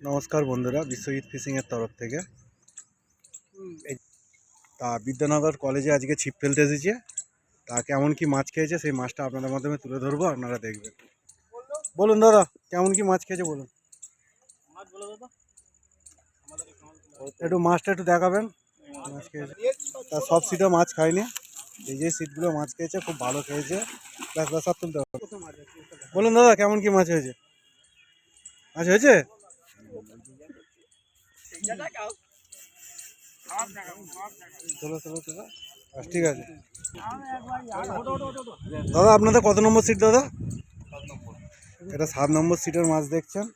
নমস্কার বন্ধুরা, বিশ্বজিৎ ফিশিংয়ের তরফ থেকে। তা বিদ্যানগর কলেজে আজকে ছিপ ফেলতে এসেছে। তা কেমন কি মাছ খেয়েছে সেই মাছটা আপনাদের মাধ্যমে তুলে ধরবো, আপনারা দেখবেন। বলুন দাদা, কেমন কি মাছ খেয়েছে বলুন। একটু মাছটা একটু দেখাবেন, মাছ খেয়েছে। তা সব সিটে মাছ খায়নি এই যে সিটগুলো মাছ খেয়েছে, খুব ভালো খেয়েছে। তুলতে বলুন দাদা, কেমন কি মাছ হয়েছে? মাছ হয়েছে? চলো চলো চলো আচ্ছা, ঠিক আছে। দাদা আপনাদের কত নম্বর সিট দাদা? এটা সাত নম্বর সিটের মাছ দেখছেন?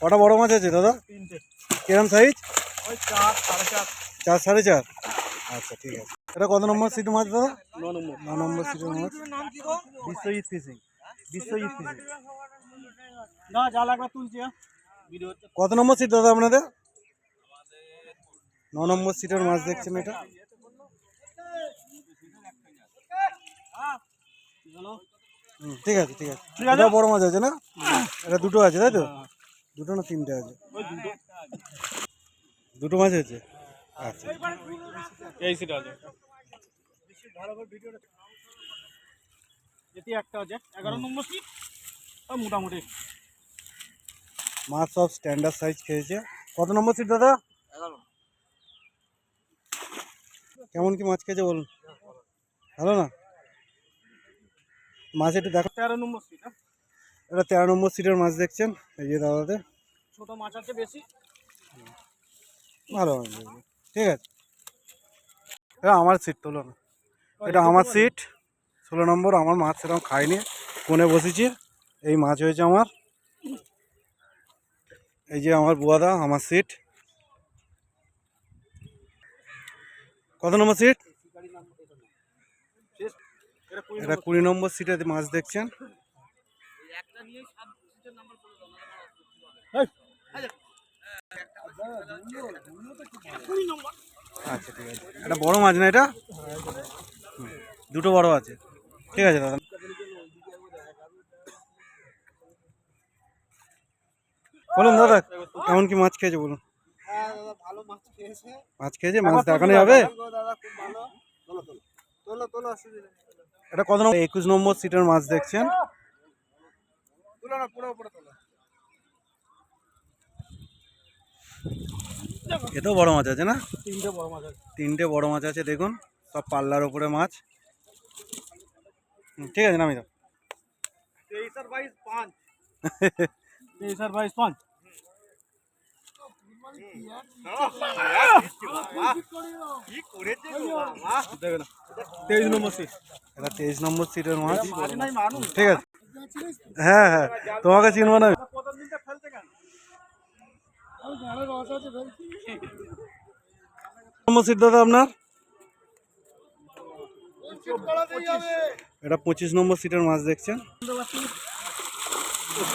কটা বড় মাছ আছে দাদা? কিরম সাইজ চার সাড়ে চার। আচ্ছা ঠিক আছে। এটা কত নম্বর সিট মাছ দাদা? ন নম্বর সিটের মাছ। বিশ্বজিৎ ফিশিং। বিশ্বজিৎ ফিশিং। না যা লাগবে তুলছি হ্যাঁ। কত নম্বর সিট দাদা আপনাদের? ন নম্বর সিটের মাছ দেখছেন এটা? ঠিক আছে ঠিক আছে। ঠিক আছে। এটা বড় মাছ আছে না? এটা দুটো আছে তাই তো? দুটো না তিনটে আছে? দুটো। মাছ আছে? আচ্ছা। এই সিট আছে। একটা আছে। এগারো নম্বর সিট মোটামুটি। মাছ সব স্ট্যান্ডার্ড সাইজ খেয়েছে। কত নম্বর সিট দাদা? কেমন কি মাছ খেয়েছে বলুন? ভালো না? মাছ একটু দেখো তেরো নম্বর সিট এটা তেরো নম্বর সিটের মাছ দেখছেন এই যে দাদাদের। ছোট মাছ আছে বেশি। ভালো ঠিক আছে। এটা আমার সিট তোলো না। এটা আমার সিট ষোলো নম্বর আমার মাছ সেরকম খাইনি। কোনে বসেছি। এই মাছ হয়েছে আমার। এই যে আমার বুয়াদা, আমার সিট। কত নম্বর সিট? এটা কুড়ি নম্বর সিটে মাছ দেখছেন। আচ্ছা ঠিক আছে। এটা বড় মাছ না এটা? দুটো বড় আছে। ঠিক আছে, দাদা। বলুন দাদা কেমন কি মাছ খেয়েছে বলুন? হ্যাঁ মাছ খেয়েছে? মাছ দেখানো যাবে? এটা কত নম্বর? একুশ নম্বর সিটের মাছ দেখছেন? এতেও বড় মাছ আছে না? তিনটে বড় মাছ আছে। তিনটে বড় মাছ আছে দেখুন। সব পাল্লার ওপরে মাছ। ঠিক আছে নামি দাও। তেইশ আর বাইশ পাঁচ। তেইশ আর বাইশ পাঁচ তেইশ নম্বর সিট এটা তেইশ নম্বর সিটের মাছ মাছ নাই মানুষ ঠিক আছে হ্যাঁ হ্যাঁ তোমাকে চিনবো না প্রথম দিনটা ফেলতে কেন নম্বর সিট দাদা আপনার এটা পঁচিশ নম্বর সিটের মাছ দেখছেন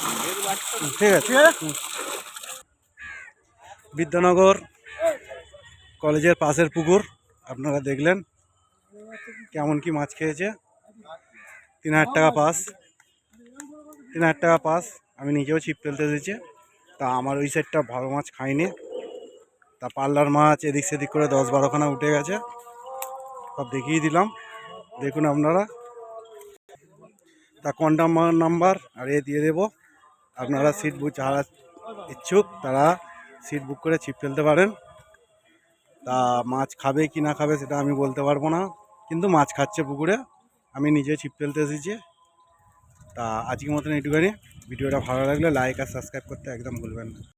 হুম, ঠিক আছে। বিদ্যানগর কলেজের পাশের পুকুর আপনারা দেখলেন কেমন কি মাছ খেয়েছে। তিন হাজার টাকা পাস। তিন হাজার টাকা পাস। আমি নিজেও ছিপ ফেলতে এসেছি। তা আমার ওই সাইডটা ভালো মাছ খাইনি। তা পাল্লার মাছ এদিক সেদিক করে দশ বারোখানা উঠে গেছে। সব দেখিয়ে দিলাম। দেখুন আপনারা। তা কন্টাম নাম্বার আর এ দিয়ে দেবো। আপনারা সিট বুক যারা ইচ্ছুক, তারা সিট বুক করে ছিপ ফেলতে পারেন। তা মাছ খাবে কি না খাবে সেটা আমি বলতে পারব না। কিন্তু মাছ খাচ্ছে পুকুরে, আমি নিজে ছিপ ফেলতে এসেছি। তা আজকের মতন এইটুখানি। ভিডিওটা ভালো লাগলে লাইক আর সাবস্ক্রাইব করতে একদম ভুলবেন না।